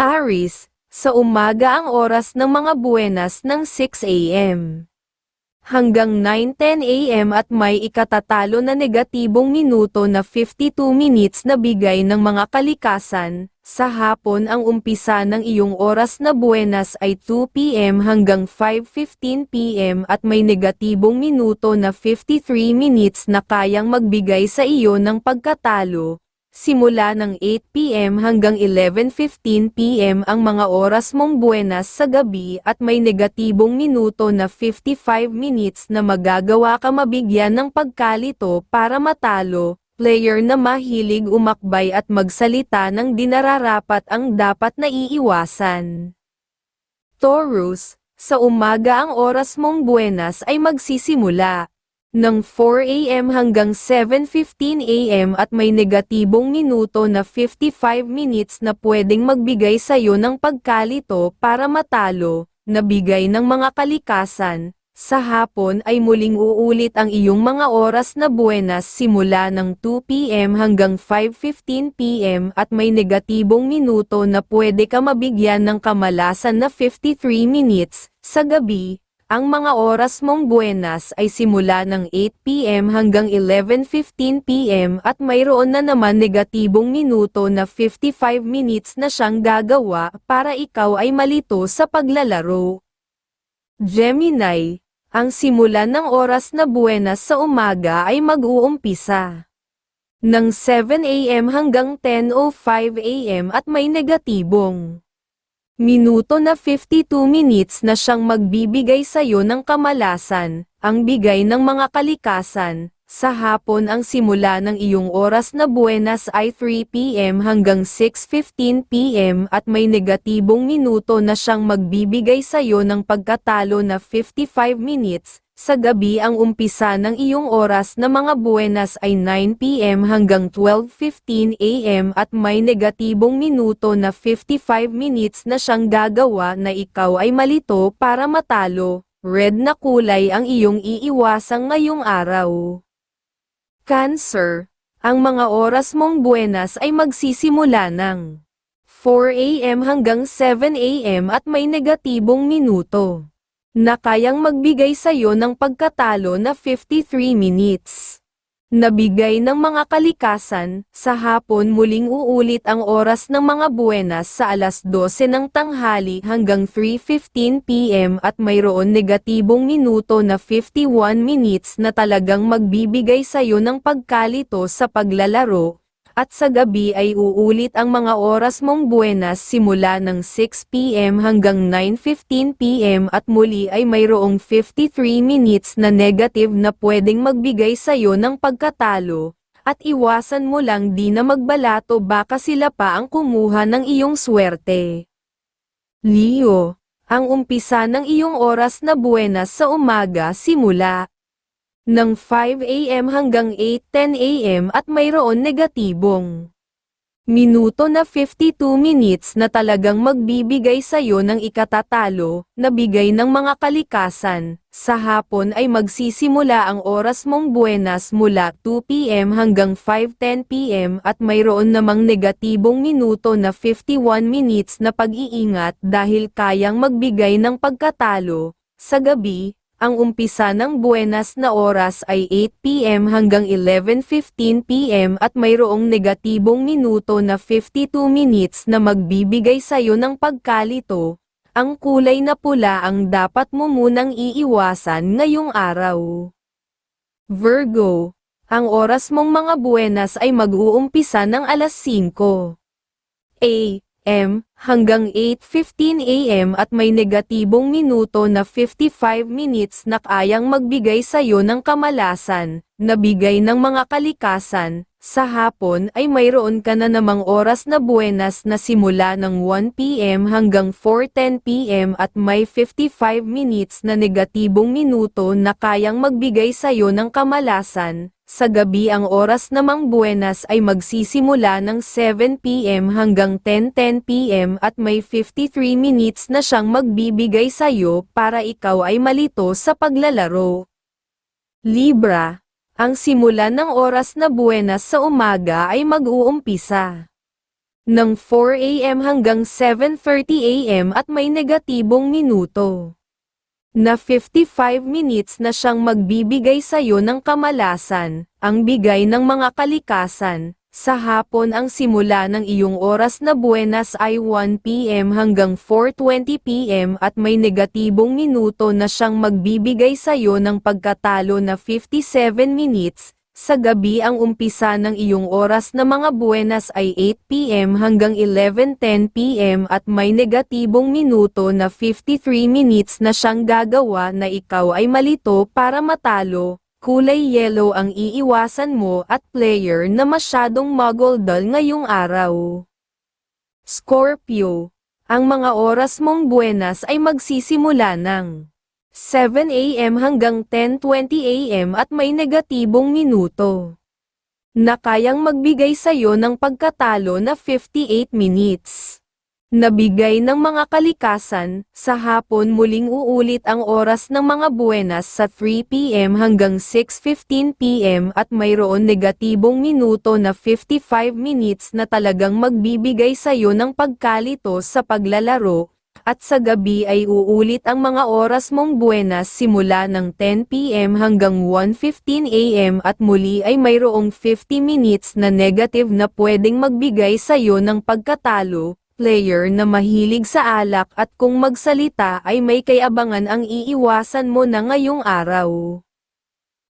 Aris, sa umaga ang oras ng mga buwenas ng 6 a.m. Hanggang 9.10 a.m. at may ikatatalo na negatibong minuto na 52 minutes na bigay ng mga kalikasan, sa hapon ang umpisa ng iyong oras na buwenas ay 2 p.m. hanggang 5.15 p.m. at may negatibong minuto na 53 minutes na kayang magbigay sa iyo ng pagkatalo, Simula ng 8pm hanggang 11.15pm ang mga oras mong buenas sa gabi at may negatibong minuto na 55 minutes na magagawa ka mabigyan ng pagkalito para matalo, player na mahilig umakbay at magsalita ng dinararapat ang dapat na iiwasan. Taurus, sa umaga ang oras mong buenas ay magsisimula ng 4 a.m. hanggang 7.15 a.m. at may negatibong minuto na 55 minutes na pwedeng magbigay sa iyo ng pagkalito para matalo, na bigay ng mga kalikasan. Sa hapon ay muling uulit ang iyong mga oras na buenas simula ng 2 p.m. hanggang 5.15 p.m. at may negatibong minuto na pwede ka mabigyan ng kamalasan na 53 minutes. Sa gabi, ang mga oras mong buenas ay simula ng 8pm hanggang 11.15pm at mayroon na naman negatibong minuto na 55 minutes na siyang gagawa para ikaw ay malito sa paglalaro. Gemini, ang simula ng oras na buenas sa umaga ay mag-uumpisa ng 7am hanggang 10.05am at may negatibong Minuto na 52 minutes na siyang magbibigay sa iyo ng kamalasan, ang bigay ng mga kalikasan. Sa hapon ang simula ng iyong oras na buenas ay 3pm hanggang 6.15pm at may negatibong minuto na siyang magbibigay sa iyo ng pagkatalo na 55 minutes, sa gabi ang umpisa ng iyong oras na mga buenas ay 9pm hanggang 12.15 am at may negatibong minuto na 55 minutes na siyang gagawa na ikaw ay malito para matalo. Red na kulay ang iyong iiwasang ngayong araw. Cancer, ang mga oras mong buenas ay magsisimula ng 4am hanggang 7am at may negatibong minuto na kayang magbigay sa iyo ng pagkatalo na 53 minutes. Nabigay ng mga kalikasan, sa hapon muling uulit ang oras ng mga buenas sa alas 12 ng tanghali hanggang 3.15pm at mayroon negatibong minuto na 51 minutes na talagang magbibigay sa iyo ng pagkalito sa paglalaro, at sa gabi ay uulit ang mga oras mong buenas simula ng 6pm hanggang 9.15pm at muli ay mayroong 53 minutes na negative na pwedeng magbigay sa iyo ng pagkatalo, at iwasan mo lang di na magbalato baka sila pa ang kumuha ng iyong swerte. Leo, ang umpisa ng iyong oras na buenas sa umaga simula ng 5 a.m. hanggang 8.10 a.m. at mayroon negatibong minuto na 52 minutes na talagang magbibigay sa iyo ng ikatatalo, na bigay ng mga kalikasan. Sa hapon ay magsisimula ang oras mong buenas mula 2pm hanggang 5.10pm at mayroon namang negatibong minuto na 51 minutes na pag-iingat dahil kayang magbigay ng pagkatalo. Sa gabi, ang umpisa ng buenas na oras ay 8pm hanggang 11.15pm at mayroong negatibong minuto na 52 minutes na magbibigay sa iyo ng pagkalito. Ang kulay na pula ang dapat mo munang iiwasan ngayong araw. Virgo, ang oras mong mga buenas ay mag-uumpisa ng alas 5 a.m hanggang 8.15 am at may negatibong minuto na 55 minutes na kayang magbigay sa iyo ng kamalasan, na bigay ng mga kalikasan, sa hapon ay mayroon ka na namang oras na buenas na simula ng 1pm hanggang 4.10pm at may 55 minutes na negatibong minuto na kayang magbigay sa iyo ng kamalasan, sa gabi ang oras namang buenas ay magsisimula ng 7pm hanggang 10.10pm at may 53 minutes na siyang magbibigay sa iyo para ikaw ay malito sa paglalaro. Libra, ang simula ng oras na buenas sa umaga ay mag-uumpisa ng 4 a.m. hanggang 7.30 a.m. at may negatibong minuto. Na 55 minutes na siyang magbibigay sa'yo ng kamalasan, ang bigay ng mga kalikasan, sa hapon ang simula ng iyong oras na buenas ay 1pm hanggang 4.20pm at may negatibong minuto na siyang magbibigay sa'yo ng pagkatalo na 57 minutes, sa gabi ang umpisa ng iyong oras na mga buenas ay 8pm hanggang 11.10pm at may negatibong minuto na 53 minutes na siyang gagawa na ikaw ay malito para matalo, kulay yellow ang iiwasan mo at player na masyadong magoldal ngayong araw. Scorpio, ang mga oras mong buenas ay magsisimula ng 7 a.m. hanggang 10.20 a.m. at may negatibong minuto. Na kayang magbigay sa'yo ng pagkatalo na 58 minutes. Nabigay ng mga kalikasan, sa hapon muling uulit ang oras ng mga buenas sa 3 p.m. hanggang 6.15 p.m. at mayroon negatibong minuto na 55 minutes na talagang magbibigay sa'yo ng pagkalito sa paglalaro, at sa gabi ay uulit ang mga oras mong buenas simula ng 10pm hanggang 1.15 am at muli ay mayroong 50 minutes na negative na pwedeng magbigay sa iyo ng pagkatalo, player na mahilig sa alak at kung magsalita ay may kayabangan ang iiwasan mo na ngayong araw.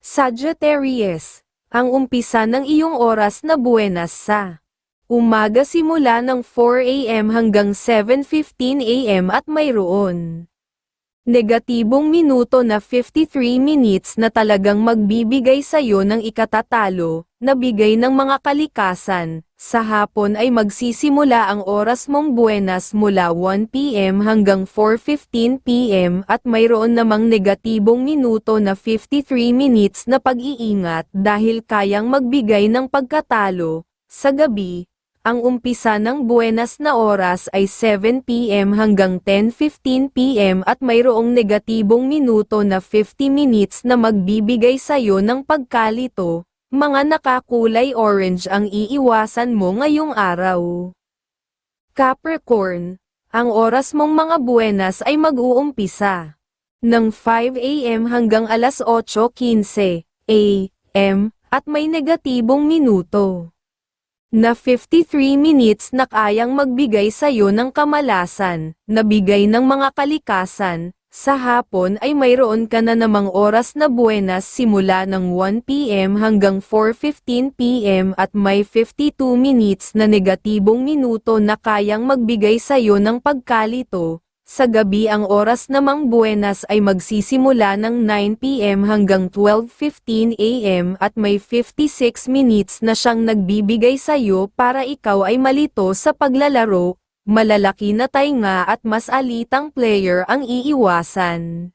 Sagittarius, ang umpisa ng iyong oras na buenas sa Umaga simula ng 4 a.m. hanggang 7.15 a.m. at mayroon. Negatibong minuto na 53 minutes na talagang magbibigay sa'yo ng ikatatalo, na bigay ng mga kalikasan, sa hapon ay magsisimula ang oras mong buenas mula 1pm hanggang 4.15pm at mayroon namang negatibong minuto na 53 minutes na pag-iingat dahil kayang magbigay ng pagkatalo, sa gabi, ang umpisa ng buenas na oras ay 7pm hanggang 10.15pm at mayroong negatibong minuto na 50 minutes na magbibigay sa'yo ng pagkalito, mga nakakulay orange ang iiwasan mo ngayong araw. Capricorn, ang oras mong mga buenas ay mag-uumpisa ng 5am hanggang alas 8.15 am at may negatibong minuto na 53 minutes na kayang magbigay sa'yo ng kamalasan, na bigay ng mga kalikasan, sa hapon ay mayroon ka na namang oras na buenas simula ng 1pm hanggang 4.15pm at may 52 minutes na negatibong minuto na kayang magbigay sa'yo ng pagkalito, sa gabi ang oras namang buenas ay magsisimula ng 9pm hanggang 12.15 am at may 56 minutes na siyang nagbibigay sa'yo para ikaw ay malito sa paglalaro, malalaki na tainga at mas alitang player ang iiwasan.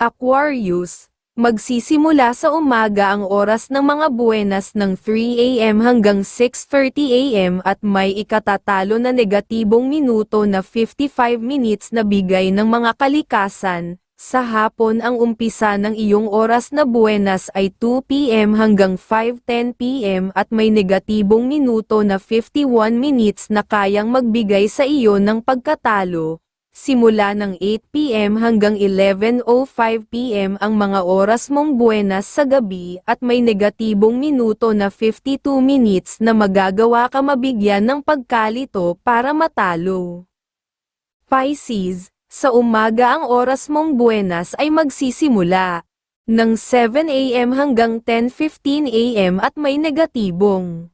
Aquarius, magsisimula sa umaga ang oras ng mga buenas ng 3am hanggang 6.30am at may ikatatalo na negatibong minuto na 55 minutes na bigay ng mga kalikasan. Sa hapon ang umpisa ng iyong oras na buenas ay 2pm hanggang 5.10pm at may negatibong minuto na 51 minutes na kayang magbigay sa iyo ng pagkatalo simula ng 8pm hanggang 11.05pm ang mga oras mong buenas sa gabi at may negatibong minuto na 52 minutes na magagawa ka mabigyan ng pagkalito para matalo. Pisces, sa umaga ang oras mong buenas ay magsisimula ng 7am hanggang 10.15am at may negatibong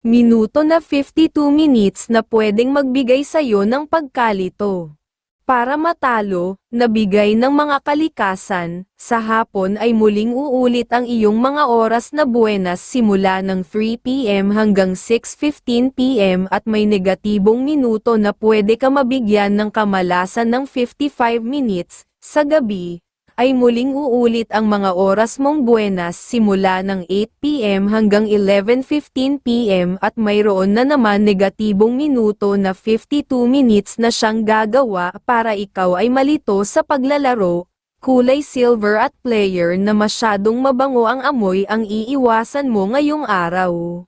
minuto na 52 minutes na pwedeng magbigay sa'yo ng pagkalito. Para matalo, nabigay ng mga kalikasan, sa hapon ay muling uulit ang iyong mga oras na buenas simula ng 3pm hanggang 6.15pm at may negatibong minuto na pwede ka mabigyan ng kamalasan ng 55 minutes, sa gabi, ay muling uulit ang mga oras mong buenas simula ng 8pm hanggang 11.15pm at mayroon na naman negatibong minuto na 52 minutes na siyang gagawa para ikaw ay malito sa paglalaro, kulay silver at player na masyadong mabango ang amoy ang iiwasan mo ngayong araw.